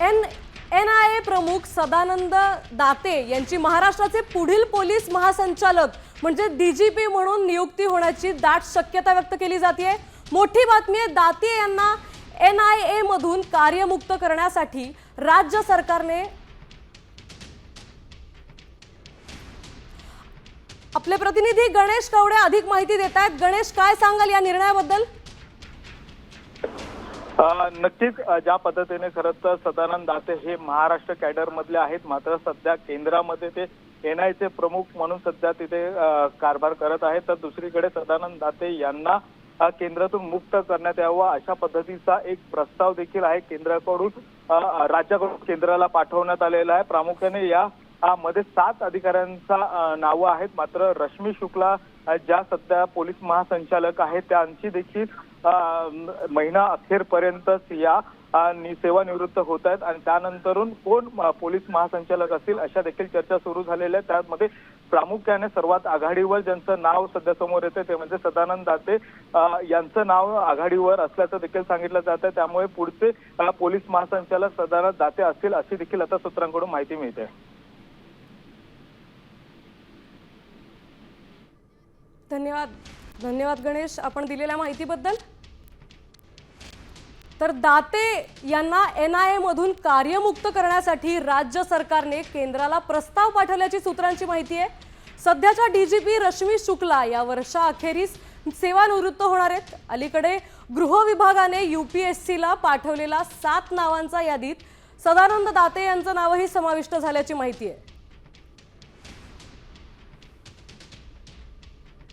N N I ए प्रमुख सदानंद दाते यांची महाराष्ट्राचे पुढील पोलीस महासंचालक म्हणजे डीजीपी म्हणून नियुक्ती होण्याची दाट शक्यता व्यक्त केली जाते मोठी बातमी आहे दाते यांना एन आय ए मधून कार्यमुक्त करण्यासाठी राज्य सरकारने आपले प्रतिनिधी गणेश कवडे अधिक माहिती देत आहेत गणेश काय सांगाल या निर्णयाबद्दल? नक्कीच ज्या पद्धतीने खरं तर सदानंद दाते हे महाराष्ट्र कॅडर मधले आहेत मात्र सध्या केंद्रामध्ये ते एनआयचे प्रमुख म्हणून सध्या तिथे कारभार करत आहेत. तर दुसरीकडे सदानंद दाते यांना केंद्रातून मुक्त करण्यात यावं अशा पद्धतीचा एक प्रस्ताव देखील आहे. केंद्राकडून राज्याकडून केंद्राला पाठवण्यात आलेला आहे. प्रामुख्याने या मध्ये सात अधिकाऱ्यांचा नावं आहेत. मात्र रश्मी शुक्ला ज्या सध्या पोलीस महासंचालक आहेत त्यांची देखील महिना अखेरपर्यंतच या सेवानिवृत्त होत आहेत आणि त्यानंतरून कोण पोलीस महासंचालक असतील अशा देखील चर्चा सुरू झालेल्या आहेत. त्यामध्ये प्रामुख्याने सर्वात आघाडीवर ज्यांचं नाव सध्या समोर येते ते म्हणजे सदानंद दाते. यांचं नाव आघाडीवर असल्याचं देखील सांगितलं जात आहे. त्यामुळे पुढचे पोलीस महासंचालक सदानंद दाते असतील अशी देखील आता सूत्रांकडून माहिती मिळते. धन्यवाद. धन्यवाद गणेश आपण दिलेल्या माहितीबद्दल. तर दाते यांना एन आय मधून कार्यमुक्त करण्यासाठी राज्य सरकारने केंद्राला प्रस्ताव पाठवल्याची सूत्रांची माहिती आहे. सध्याच्या डीजीपी रश्मी शुक्ला या वर्षाअखेरीस सेवानिवृत्त होणार आहेत. अलीकडे गृह विभागाने सीला पाठवलेला सात नावांचा यादीत सदानंद दाते यांचं नावही समाविष्ट झाल्याची माहिती आहे.